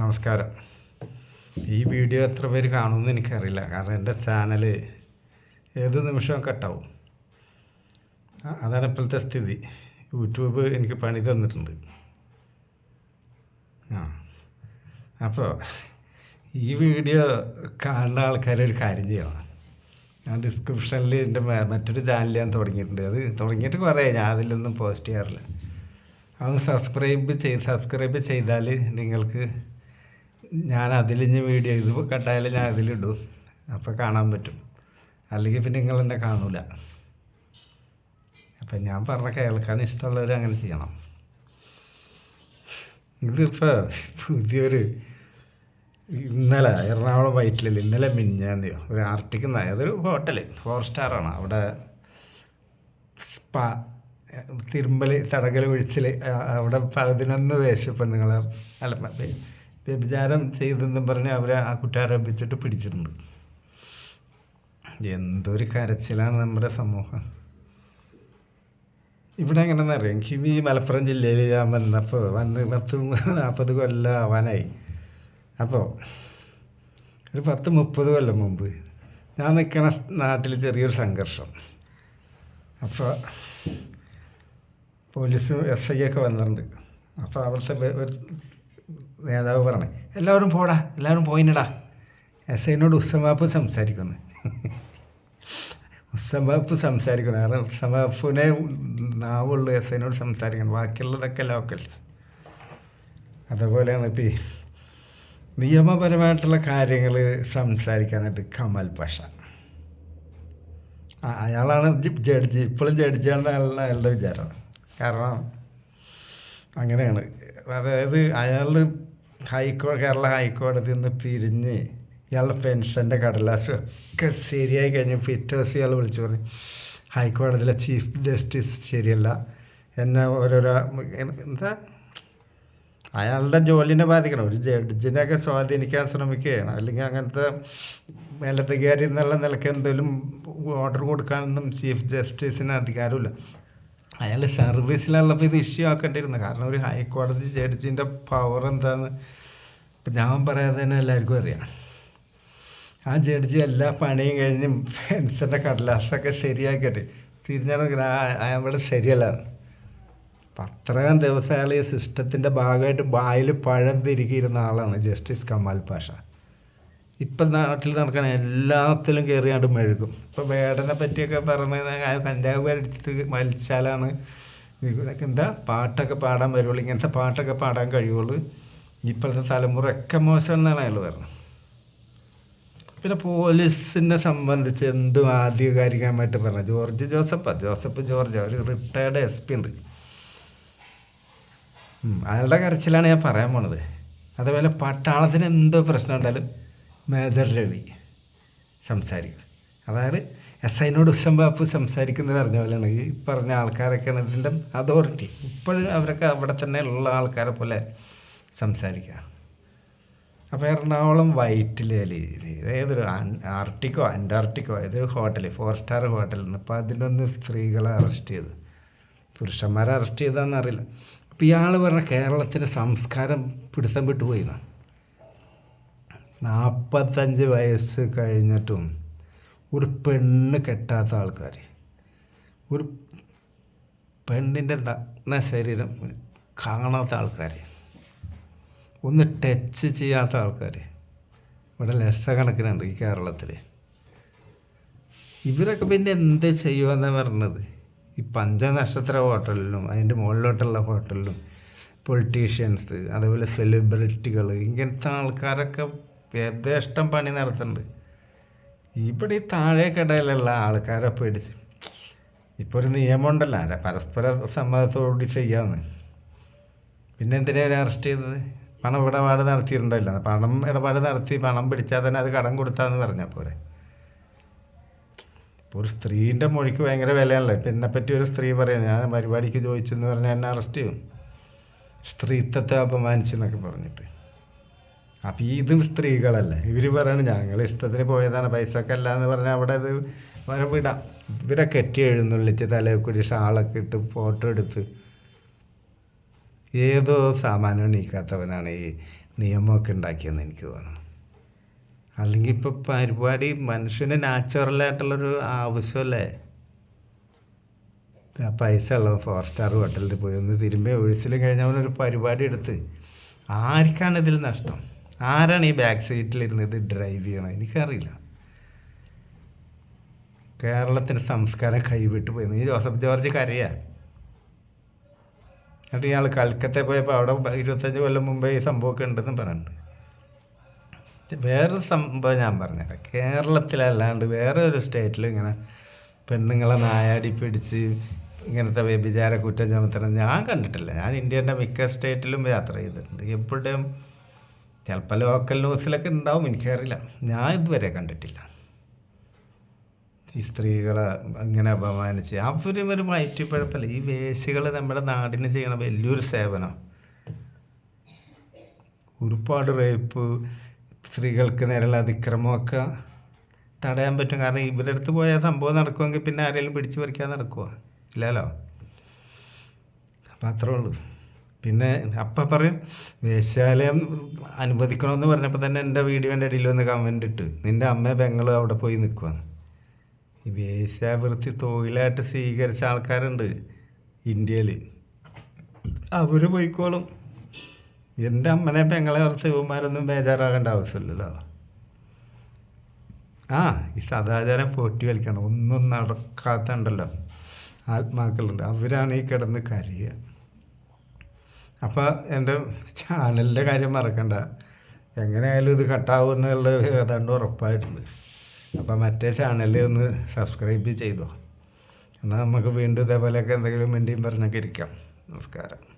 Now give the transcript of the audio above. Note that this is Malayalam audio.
നമസ്കാരം. ഈ വീഡിയോ എത്ര പേര് കാണുമെന്ന് എനിക്കറിയില്ല. കാരണം എന്റെ ചാനൽ ഏത് നിമിഷവും കട്ടാവും. അതാണ് ഇപ്പോഴത്തെ സ്ഥിതി. യൂട്യൂബ് എനിക്ക് പണി തന്നിട്ടുണ്ട്. ആ അപ്പോൾ ഈ വീഡിയോ കാണുന്ന ആൾക്കാർ ഒരു കാര്യം ചെയ്യണം. ഞാൻ ഡിസ്ക്രിപ്ഷനിൽ എന്റെ മറ്റൊരു ചാനൽ ഞാൻ തുടങ്ങിയിട്ടുണ്ട്. അത് തുടങ്ങിയിട്ട് കുറേ ഞാൻ അതിലൊന്നും പോസ്റ്റ് ചെയ്യാറില്ല. അതൊന്ന് സബ്സ്ക്രൈബ് ചെയ്ത് സബ്സ്ക്രൈബ് ചെയ്താൽ നിങ്ങൾക്ക് ഞാൻ അതിലിഞ്ഞ് വീഡിയോ ഇത് കട്ടായാലും ഞാൻ അതിലിടും. അപ്പോൾ കാണാൻ പറ്റും. അല്ലെങ്കിൽ പിന്നെ നിങ്ങൾ എന്നെ കാണൂല. അപ്പം ഞാൻ പറഞ്ഞ കേൾക്കാൻ ഇഷ്ടമുള്ളവർ അങ്ങനെ ചെയ്യണം. ഇതിപ്പോൾ പുതിയൊരു ഇന്നലെ എറണാകുളം വൈറ്റിലില്ല ഇന്നലെ മിഞ്ഞാന്തിയോ ഒരു ആർട്ടിക്ക് അതൊരു ഹോട്ടൽ ഫോർ സ്റ്റാറാണ് അവിടെ സ്പാ തിരുമ്പൽ തടകൽ ഒഴിച്ചിൽ അവിടെ പതിനൊന്ന് വേഷപ്പെണ്ണുങ്ങളെ അല്ല വ്യഭിചാരം ചെയ്തെന്നും പറഞ്ഞ് അവരെ ആ കുറ്റാരോപിച്ചിട്ട് പിടിച്ചിട്ടുണ്ട്. എന്തൊരു കരച്ചിലാണ് നമ്മുടെ സമൂഹം. ഇവിടെ എങ്ങനെയെന്ന് അറിയാം? എനിക്ക് ഈ മലപ്പുറം ജില്ലയിൽ ഞാൻ വന്നപ്പോൾ വന്ന് പത്ത് നാൽപ്പത് കൊല്ലം ആവാനായി. അപ്പോൾ ഒരു പത്ത് മുപ്പത് കൊല്ലം മുമ്പ് ഞാൻ നിൽക്കുന്ന നാട്ടിൽ ചെറിയൊരു സംഘർഷം. അപ്പോൾ പോലീസ് എസ് ഐ ഒക്കെ വന്നിട്ടുണ്ട്. അപ്പോൾ അവിടുത്തെ ഒരു നേതാവ് പറഞ്ഞു എല്ലാവരും പോടാ എല്ലാവരും പോയിനടാ. എസ് ഐനോട് ഉസ്സമാപ്പ് സംസാരിക്കുന്നു. ഉസ്സമാപ്പ് സംസാരിക്കുന്നു. കാരണം ഉസ്സമാപ്പിനെ നാവുള്ളൂ എസ് ഐനോട് സംസാരിക്കണം. ബാക്കിയുള്ളതൊക്കെ ലോക്കൽസ് അതുപോലെയാണ് ഇപ്പം നിയമപരമായിട്ടുള്ള കാര്യങ്ങൾ സംസാരിക്കാനായിട്ട് കമൽ പാഷ. അയാളാണ് ജഡ്ജി. ഇപ്പോഴും ജഡ്ജിയാണെന്നാണ് അയാളുടെ വിചാരം. കാരണം അങ്ങനെയാണ്. അതായത് അയാൾ ഹൈക്കോ കേരള ഹൈക്കോടതിയിൽ നിന്ന് പിരിഞ്ഞ് ഇയാളുടെ പെൻഷന്റെ കടലാസ് ഒക്കെ ശരിയായി കഴിഞ്ഞ് പിറ്റേ ദിവസം ഇയാൾ വിളിച്ചു പറഞ്ഞു ഹൈക്കോടതിയിലെ ചീഫ് ജസ്റ്റിസ് ശരിയല്ല. എന്നെ ഓരോരോ എന്താ? അയാളുടെ ജോലിനെ ബാധിക്കണം. ഒരു ജഡ്ജിനെയൊക്കെ സ്വാധീനിക്കാൻ ശ്രമിക്കുകയാണ്. അല്ലെങ്കിൽ അങ്ങനത്തെ മേലധികാരി എന്നുള്ള നിലയ്ക്ക് എന്തെങ്കിലും ഓർഡർ കൊടുക്കാനൊന്നും ചീഫ് ജസ്റ്റിസിന് അധികാരമില്ല. അയാൾ സർവീസിലുള്ളപ്പോൾ ഇത് ഇഷ്യൂ ആക്കേണ്ടിയിരുന്നു. കാരണം ഒരു ഹൈക്കോടതി ജഡ്ജിന്റെ പവർ എന്താന്ന് ഇപ്പം ഞാൻ പറയാതെ തന്നെ എല്ലാവർക്കും അറിയാം. ആ ജഡ്ജി എല്ലാ പണിയും കഴിഞ്ഞ് ഫ്രണ്ട്സിന്റെ കടലാസൊക്കെ ശരിയാക്കിയിട്ട് തിരിഞ്ഞാണെങ്കിൽ അയാളുടെ ശരിയല്ല. അത്രയും ദിവസം അയാൾ ഈ സിസ്റ്റത്തിന്റെ ഭാഗമായിട്ട് വായിൽ പഴം തിരികിയിരുന്ന ആളാണ് ജസ്റ്റിസ് കമാൽ പാഷ. ഇപ്പം നാട്ടിൽ നടക്കണ എല്ലാത്തിലും കയറിയാണ്ട് മെഴുകും. ഇപ്പോൾ വേടനെ പറ്റിയൊക്കെ പറഞ്ഞത് കഞ്ചാവ് അടിച്ചിട്ട് വലിച്ചാലാണ് ഇതൊക്കെ എന്താ? പാട്ടൊക്കെ പാടാൻ വരുള്ളൂ. ഇങ്ങനത്തെ പാട്ടൊക്കെ പാടാൻ കഴിയുള്ളൂ. ഇപ്പോഴത്തെ തലമുറ ഒക്കെ മോശം എന്നാണ് അയാൾ പറഞ്ഞത്. പിന്നെ പോലീസിനെ സംബന്ധിച്ച് എന്തും ആധികാരികമായിട്ട് പറഞ്ഞു ജോർജ് ജോസഫ് ജോസഫ് ജോർജ്. ഒരു റിട്ടയർഡ് എസ് പി ഉണ്ട്. അയാളുടെ കരച്ചിലാണ് ഞാൻ പറയാൻ പോണത്. അതേപോലെ പട്ടാളത്തിന് എന്തോ പ്രശ്നം ഉണ്ടായാലും മേജർ രവി സംസാരിക്കും. അതായത് എസ് ഐനോട് ഉസം ബാപ്പു സംസാരിക്കുന്നത് പറഞ്ഞ പോലെയാണ്. ഈ പറഞ്ഞ ആൾക്കാരൊക്കെയാണ് ഇതിന്റെ അതോറിറ്റി. ഇപ്പോഴും അവരൊക്കെ അവിടെ തന്നെ ഉള്ള ആൾക്കാരെ പോലെ സംസാരിക്കുക. അപ്പോൾ എറണാകുളം വൈറ്റിലേലി ഏതൊരു ആർട്ടിക്കോ അന്റാർട്ടിക്കോ ഏതൊരു ഹോട്ടൽ ഫോർ സ്റ്റാർ ഹോട്ടലിൽ നിന്ന് പതിനൊന്ന് സ്ത്രീകളെ അറസ്റ്റ് ചെയ്ത്. പുരുഷന്മാരെ അറസ്റ്റ് ചെയ്താന്ന് അറിയില്ല. അപ്പോൾ ഇയാൾ പറഞ്ഞ കേരളത്തിന്റെ സംസ്കാരം പിടുത്തം വിട്ടുപോയി എന്നാ. നാൽപ്പത്തഞ്ച് വയസ്സ് കഴിഞ്ഞിട്ടും ഒരു പെണ്ണ് കെട്ടാത്ത ആൾക്കാർ ഒരു പെണ്ണിന്റെ നഗ്ന ശരീരം കാണാത്ത ആൾക്കാർ ഒന്ന് ടച്ച് ചെയ്യാത്ത ആൾക്കാർ ഇവിടെ ലക്ഷക്കണക്കിനുണ്ട് ഈ കേരളത്തിൽ ഇവരൊക്കെ പിന്നെ എന്ത് ചെയ്യുമെന്നാണ് പറഞ്ഞത്? ഈ പഞ്ചനക്ഷത്ര ഹോട്ടലിലും അതിന്റെ മുകളിലോട്ടുള്ള ഹോട്ടലിലും പൊളിറ്റീഷ്യൻസ് അതേപോലെ സെലിബ്രിറ്റികൾ ഇങ്ങനത്തെ ആൾക്കാരൊക്കെ യഥേഷ്ടം പണി നടത്തുന്നുണ്ട് ഇവിടെ ഈ താഴേക്കിടയിലുള്ള ആൾക്കാരെ പേടിച്ച്. ഇപ്പോൾ ഒരു നിയമമുണ്ടല്ലോ അല്ല പരസ്പര സമ്മതത്തോടുകൂടി ചെയ്യാമെന്ന് പിന്നെ എന്തിനാ അവർ അറസ്റ്റ് ചെയ്തത്? പണം ഇടപാട് നടത്തിയിട്ടുണ്ടല്ലോ പണം ഇടപാട് നടത്തി പണം പിടിച്ചാൽ തന്നെ അത് കടം കൊടുത്താന്ന് പറഞ്ഞാൽ പോരെ. ഇപ്പോൾ ഒരു സ്ത്രീന്റെ മൊഴിക്ക് ഭയങ്കര വിലയാണല്ലോ. ഇപ്പം എന്നെപ്പറ്റി ഒരു സ്ത്രീ പറയുന്നത് ഞാൻ പരിപാടിക്ക് ചോദിച്ചെന്ന് പറഞ്ഞാൽ എന്നെ അറസ്റ്റ് ചെയ്യും. സ്ത്രീത്വത്തെ അപമാനിച്ചെന്നൊക്കെ പറഞ്ഞിട്ട്. അപ്പം ഇതും സ്ത്രീകളല്ലേ? ഇവർ പറയണ ഞങ്ങൾ ഇഷ്ടത്തിന് പോയതാണ് പൈസക്ക് അല്ല എന്ന് പറഞ്ഞാൽ അവിടെ അത് വരെ വിടാം. ഇവരെ കെട്ടി എഴുന്നള്ളിച്ച് തലയിൽ കൂടി ഷാളൊക്കെ ഇട്ട് ഫോട്ടോ എടുത്ത് ഏതോ സാമാനം നീക്കാത്തവനാണ് ഈ നിയമമൊക്കെ ഉണ്ടാക്കിയെന്ന് എനിക്ക് തോന്നുന്നു. അല്ലെങ്കിൽ ഇപ്പോൾ പരിപാടി മനുഷ്യന് നാച്ചുറലായിട്ടുള്ളൊരു ആവശ്യമല്ലേ ആ പൈസ ഉള്ളവൻ ഫോർ സ്റ്റാർ ഹോട്ടലിൽ പോയി ഒന്ന് തിരുമ്പി ഒഴിച്ചിൽ കഴിഞ്ഞവനൊരു പരിപാടി എടുത്ത്. ആർക്കാണ് ഇതിൽ നഷ്ടം? ആരാണ് ഈ ബാക്ക് സീറ്റിലിരുന്ന് ഇത് ഡ്രൈവ് ചെയ്യണം എനിക്കറിയില്ല. കേരളത്തിന്റെ സംസ്കാരം കൈവിട്ട് പോയി നീ ജോസഫ് ജോർജ് കരയാ. എന്നിട്ട് ഇയാൾ കൽക്കത്ത പോയപ്പോൾ അവിടെ ഇരുപത്തഞ്ച് കൊല്ലം മുമ്പേ ഈ സംഭവമൊക്കെ ഉണ്ടെന്ന് പറഞ്ഞിട്ടുണ്ട്. വേറൊരു സംഭവം ഞാൻ പറഞ്ഞുതരാം. കേരളത്തിലല്ലാണ്ട് വേറെ ഒരു സ്റ്റേറ്റിൽ ഇങ്ങനെ പെണ്ണുങ്ങളെ നായാടി പിടിച്ച് ഇങ്ങനത്തെ വ്യഭിചാര കുറ്റം ചുമത്തണം ഞാൻ കണ്ടിട്ടില്ല. ഞാൻ ഇന്ത്യന്റെ മിക്ക സ്റ്റേറ്റിലും യാത്ര ചെയ്തിട്ടുണ്ട്. എപ്പോഴും ചിലപ്പോൾ ലോക്കൽ ന്യൂസിലൊക്കെ ഉണ്ടാവും എനിക്കറിയില്ല. ഞാൻ ഇതുവരെ കണ്ടിട്ടില്ല. ഈ സ്ത്രീകളെ ഇങ്ങനെ അപമാനിച്ച്. അവരും ഒരു വയറ്റിപ്പഴപ്പല്ല ഈ വേശികൾ നമ്മുടെ നാടിന് ചെയ്യണ വലിയൊരു സേവനം. ഒരുപാട് റേപ്പ് സ്ത്രീകൾക്ക് നേരെയുള്ള അതിക്രമമൊക്കെ തടയാൻ പറ്റും. കാരണം ഇവരുടെ അടുത്ത് പോയാൽ സംഭവം നടക്കുമെങ്കിൽ പിന്നെ ആരെങ്കിലും പിടിച്ചു പറിക്കാൻ നടക്കുമോ ഇല്ലല്ലോ? അപ്പം അത്രേ ഉള്ളൂ. പിന്നെ അപ്പം പറയും വേശ്യാലയം അനുവദിക്കണമെന്ന് പറഞ്ഞപ്പോൾ തന്നെ എന്റെ വീഡിയോന്റെ ഇടയിൽ വന്ന് കമന്റ് ഇട്ട്. നിന്റെ അമ്മ പെങ്ങളും അവിടെ പോയി നിൽക്കുവാണ് ഈ വേശ്യാവൃത്തി തൊഴിലായിട്ട് സ്വീകരിച്ച ആൾക്കാരുണ്ട് ഇന്ത്യയിൽ അവർ പോയിക്കോളും. എന്റെ അമ്മനെ പെങ്ങളെ കുറച്ച് ഇവന്മാരൊന്നും ബേജാറാകേണ്ട ആവശ്യമില്ലല്ലോ. ആ ഈ സദാചാരം പോറ്റി വലിക്കണം. ഒന്നും നടക്കാത്തണ്ടല്ലോ ആത്മാക്കളുണ്ട്. അവരാണ് ഈ കിടന്ന് കരയുക. അപ്പോൾ എന്റെ ചാനലിന്റെ കാര്യം മറക്കണ്ട. എങ്ങനെയായാലും ഇത് കട്ടാവും എന്നുള്ളത് ഏതാണ്ട് ഉറപ്പായിട്ടുണ്ട്. അപ്പോൾ മറ്റേ ചാനലിൽ ഒന്ന് സബ്സ്ക്രൈബ് ചെയ്തോ. എന്നാൽ നമുക്ക് വീണ്ടും ഇതേപോലെയൊക്കെ എന്തെങ്കിലും വേണ്ടിയും പറഞ്ഞൊക്കെ ഇരിക്കാം. നമസ്കാരം.